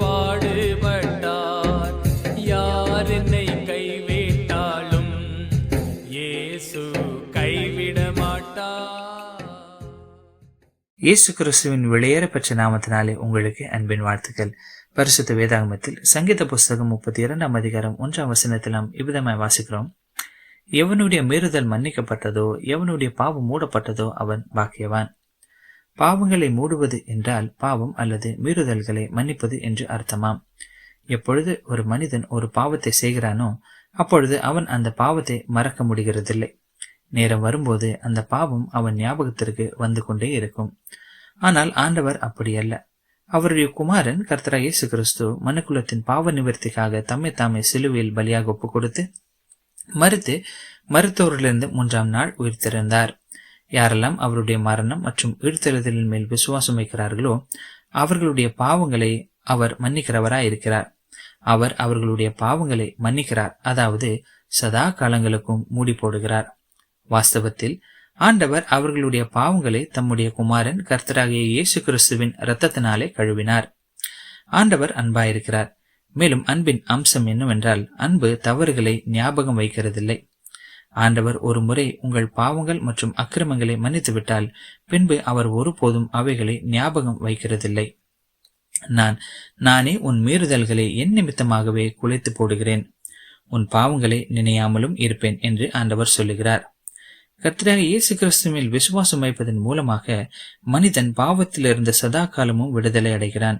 பாடுபட்டார். யார் என்னை கைவிட்டாலும் இயேசு கைவிட மாட்டார். இயேசு கிறிஸ்துவின் வெளியேறப்பெற்ற நாமத்தினாலே உங்களுக்கு அன்பின் வாழ்த்துக்கள். பரிசுத்த வேதாகமத்தில் சங்கீத புஸ்தகம் முப்பத்தி இரண்டாம் அதிகாரம் ஒன்றாம் வசனத்தில் நாம் இவ்விதமாய் வாசிக்கிறோம். எவனுடைய மீறுதல் மன்னிக்கப்பட்டதோ எவனுடைய பாவம் மூடப்பட்டதோ அவன் பாக்கியவான். பாவங்களை மூடுவது என்றால் பாவம் அல்லது மீறுதல்களை மன்னிப்பது என்று அர்த்தமாம். எப்பொழுது ஒரு மனிதன் ஒரு பாவத்தை செய்கிறானோ அப்பொழுது அவன் அந்த பாவத்தை மறக்க முடிகிறதில்லை. நேரம் வரும்போது அந்த பாவம் அவன் ஞாபகத்திற்கு வந்து கொண்டே இருக்கும். ஆனால் ஆண்டவர் அப்படி அல்ல. அவருடைய குமாரன் கர்த்தரா இயேசு கிறிஸ்து மனுக்குலத்தின் பாவ நிவர்த்திக்காக தம்மை தாமே சிலுவையில் பலியாக ஒப்பு கொடுத்து மறுத்து மருத்துவரிலிருந்து மூன்றாம் நாள் உயிர்த்திருந்தார் யாரெல்லாம் அவருடைய மரணம் மற்றும் உயிர்த்தெழுதலின் மேல் விசுவாசம் வைக்கிறார்களோ அவர்களுடைய பாவங்களை அவர் மன்னிக்கிறவராய் இருக்கிறார் அவர் அவர்களுடைய பாவங்களை மன்னிக்கிறார். அதாவது சதா காலங்களுக்கும் மூடி போடுகிறார். வாஸ்தவத்தில் ஆண்டவர் அவர்களுடைய பாவங்களை தம்முடைய குமாரன் கர்த்தராகிய இயேசு கிறிஸ்துவின் இரத்தத்தினாலே கழுவினார். ஆண்டவர் அன்பாயிருக்கிறார். மேலும் அன்பின் அம்சம் என்னவென்றால் அன்பு தவறுகளை ஞாபகம் வைக்கிறதில்லை. ஆண்டவர் ஒரு முறை உங்கள் பாவங்கள் மற்றும் அக்கிரமங்களை மன்னித்துவிட்டால் பின்பு அவர் ஒருபோதும் அவைகளை ஞாபகம் வைக்கிறதில்லை. நான் நானே உன் மீறுதல்களை என் நிமித்தமாகவே குலைத்து போடுகிறேன். உன் பாவங்களை நினையாமலும் இருப்பேன் என்று ஆண்டவர் சொல்லுகிறார். கர்த்தராக இயேசு கிறிஸ்துவில் விசுவாசம் வைப்பதன் மூலமாக மனிதன் பாவத்திலிருந்து சதா காலமும் விடுதலை அடைகிறான்.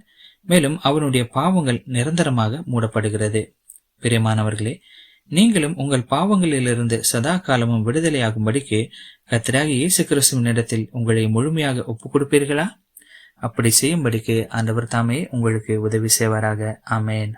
மேலும் அவனுடைய பாவங்கள் நிரந்தரமாக மூடப்படுகிறது. பிரியமானவர்களே நீங்களும் உங்கள் பாவங்களிலிருந்து சதா காலமும் விடுதலையாகும்படிக்கு கத்திராக இயேசு கிறிஸ்துவின் இடத்தில் உங்களை முழுமையாக ஒப்புக் கொடுப்பீர்களா அப்படி செய்யும்படிக்கு ஆண்டவர் தாமே உங்களுக்கு உதவி செய்வாராக. ஆமேன்.